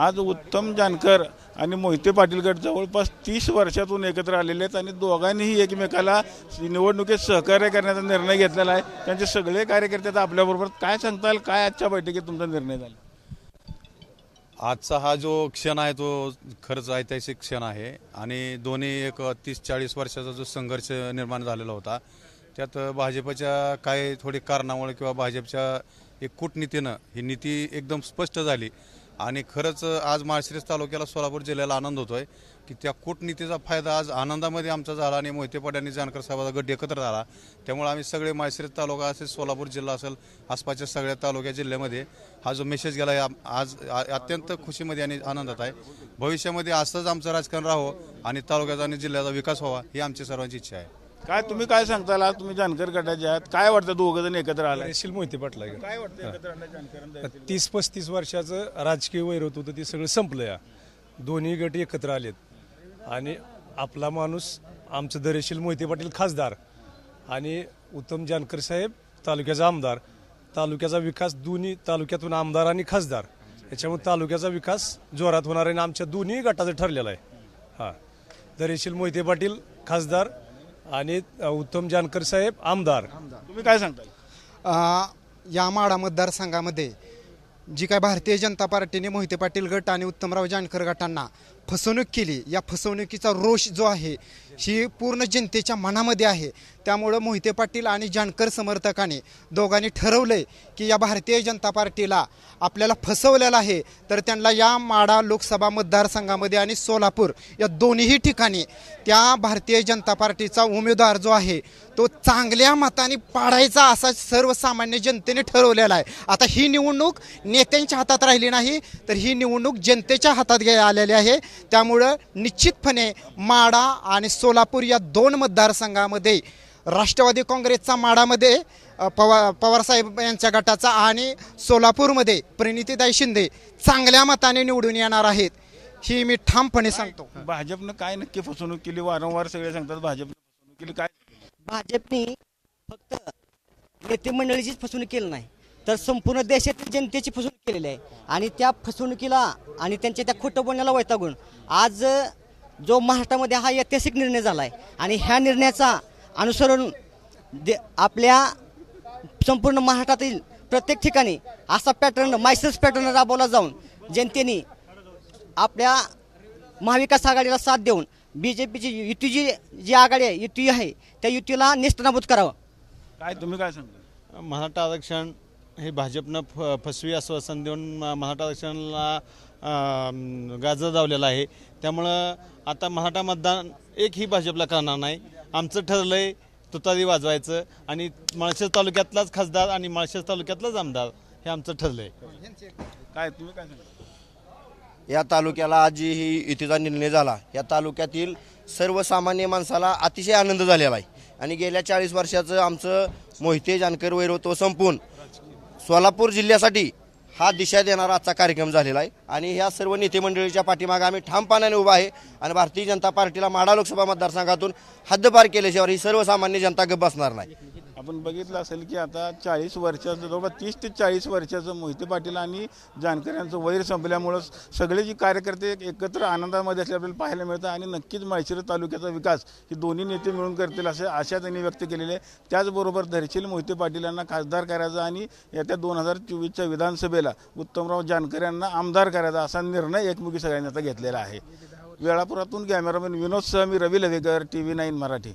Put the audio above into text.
आज उत्तम जानकर आणि मोहिते पाटीलगड जवळपास तीस वर्षातून एकत्र आलेले आहेत आणि दोघांनीही एकमेकाला निवडणुकीत सहकार्य करण्याचा निर्णय घेतलेला आहे. त्यांचे सगळे कार्यकर्ते आता आपल्याबरोबर काय सांगताल? काय आजच्या बैठकीत तुमचा निर्णय झाला? आजचा हा जो क्षण आहे तो खरंच ऐतिहासिक क्षण आहे. आणि दोन्ही एक तीस चाळीस वर्षाचा जो संघर्ष निर्माण झालेला होता त्यात भाजपच्या काही थोडी कारणामुळे किंवा भाजपच्या एक कूटनीतीनं ही नीती एकदम स्पष्ट झाली. आणि खरंच आज माळशिरस तालुक्याला सोलापूर जिल्ह्याला आनंद होतो आहे की त्या कूटनीतीचा फायदा आज आनंदामध्ये आमचा झाला आणि मोहिते पाड्यांनी जानकर साहेबाचा गट एकत्र झाला. त्यामुळे आम्ही सगळे माळशिरस तालुका असेल सोलापूर जिल्हा असेल आसपासच्या सगळ्या तालुक्या जिल्ह्यामध्ये हा जो मेसेज गेला आहे आज अत्यंत खुशीमध्ये आणि आनंदात आहे. भविष्यामध्ये असंच आमचं राजकारण राहावं आणि तालुक्याचा आणि जिल्ह्याचा विकास व्हावा ही आमची सर्वांची इच्छा आहे. काय तुम्ही काय सांगताल? आज तुम्ही जानकर गटाचे आहात. काय वाटतं दोघं जण एकत्र आलाय? रेशील मोहिते पाटला काय वाटतं एकत्र आणलं? तीस पस्तीस वर्षाचं राजकीय वैरत होतं ते सगळं संपलं या दोन्ही गट एकत्र आलेत. आणि आपला माणूस आमचं दरेशील मोहिते पाटील खासदार आणि उत्तम जानकर साहेब तालुक्याचा आमदार. तालुक्याचा विकास दोन्ही तालुक्यातून आमदार आणि खासदार. याच्यामुळे तालुक्याचा विकास जोरात होणार आहे आणि आमच्या दोन्ही गटाचं ठरलेलं आहे. हां. दरेशील मोहिते पाटील खासदार आणि उत्तम जानकर साहेब आमदार. तुम्ही काय सांगताल अ, या माडा मतदारसंघामध्ये जी काय भारतीय जनता पार्टीने मोहिते पाटील गट आणि उत्तमराव जानकर गटांना फसवणूक केली या फसवणुकीचा रोष जो आहे ही पूर्ण जनतेच्या मनामध्ये आहे. त्यामुळं मोहिते पाटील आणि जानकर समर्थकाने दोघांनी ठरवलंय की या भारतीय जनता पार्टीला आपल्याला फसवलेलं आहे तर त्यांना या माडा लोकसभा मतदारसंघामध्ये आणि सोलापूर या दोन्ही ठिकाणी त्या भारतीय जनता पार्टीचा उमेदवार जो आहे तो चांगल्या मताने पाडायचा असा सर्वसामान्य जनतेने ठरवलेला आहे. आता ही निवडणूक नेत्यांच्या हातात राहिली नाही तर ही निवडणूक जनतेच्या हातात घ्या आलेली आहे. त्यामुळं निश्चितपणे माडा आणि सोलापूर या दोन मतदारसंघामध्ये राष्ट्रवादी काँग्रेसचा माडामध्ये पवा पवारसाहेब यांच्या गटाचा आणि सोलापूरमध्ये प्रणितीताई शिंदे चांगल्या मताने निवडून येणार आहेत ही मी ठामपणे सांगतो. भाजपनं काय नक्की फसवणूक केली? वारंवार सगळे सांगतात भाजपनं फसवणूक केली. काय भाजपने फक्त नेते मंडळीचीच फसवणूक केली नाही तर संपूर्ण देशातील जनतेची फसवणूक केलेली आहे. आणि त्या फसवणुकीला आणि त्यांच्या त्या खोटं बोलण्याला वैतागून आज जो महाराष्ट्रामध्ये हा ऐतिहासिक निर्णय झाला आहे आणि ह्या निर्णयाचा अनुसरण दे आपल्या संपूर्ण महाराष्ट्रातील प्रत्येक ठिकाणी असा पॅटर्न मायसर्स पॅटर्न राबवला जाऊन जनतेने आपल्या महाविकास आघाडीला साथ देऊन बी जे पीची युती जी जी आघाडी आहे युती आहे त्या युतीला नेस्तनाबूत करावं. काय तुम्ही काय सांगता? मराठा आरक्षण हे भाजपनं फ फसवी आश्वासन देऊन म- मराठा आरक्षणाला अं, गाजर लावलेलं आहे. त्यामुळं आता मराठा मतदान एकही भाजपला करणार नाही. आमचं ठरलं आहे तुतारी वाजवायचं आणि माळशेज तालुक्यातलाच खासदार आणि माळशेज तालुक्यातलाच आमदार हे आमचं ठरलं आहे काय तुम्ही काय सांगता? या तालुक्याला आज जी ही युतीचा निर्णय झाला. या तालुक्यातील सर्वसामान्य माणसाला अतिशय आनंद झालेला आहे. आणि गेल्या चाळीस वर्षाचं आमचं मोहिते जानकर वैरत्व संपून सोलापूर जिल्ह्यासाठी हा दिशा देणारा आजचा कार्यक्रम झालेला आहे. आणि ह्या सर्व नेते मंडळीच्या पाठीमागे आम्ही ठामपणाने उभा आहे. आणि भारतीय जनता पार्टीला माडा लोकसभा मतदारसंघातून हद्दपार केल्याशिवाय ही सर्वसामान्य जनता गप्प बसणार नाही. आपण बघितलं असेल की आता चाळीस वर्षाचं जवळपास तीस ते चाळीस वर्षाचं मोहिते पाटील आणि जानकर यांचं वैर संपल्यामुळं सगळे जे कार्यकर्ते एक- एकत्र आनंदामध्ये असले आपल्याला पाहायला मिळतं आणि नक्कीच माळशिरस तालुक्याचा विकास ही दोन्ही नेते मिळून करतील असे आशा त्यांनी व्यक्त केलेली आहे. त्याचबरोबर धरशील मोहिते पाटील यांना खासदार करायचा आणि येत्या दोन हजार चोवीसच्या विधानसभेला उत्तमराव जानकर यांना आमदार करायचा असा निर्णय एकमुखी सगळ्यांनी आता घेतलेला आहे. वेळापुरातून कॅमेरामॅन विनोद सह मी Ravi Lavekar T V nine Marathi.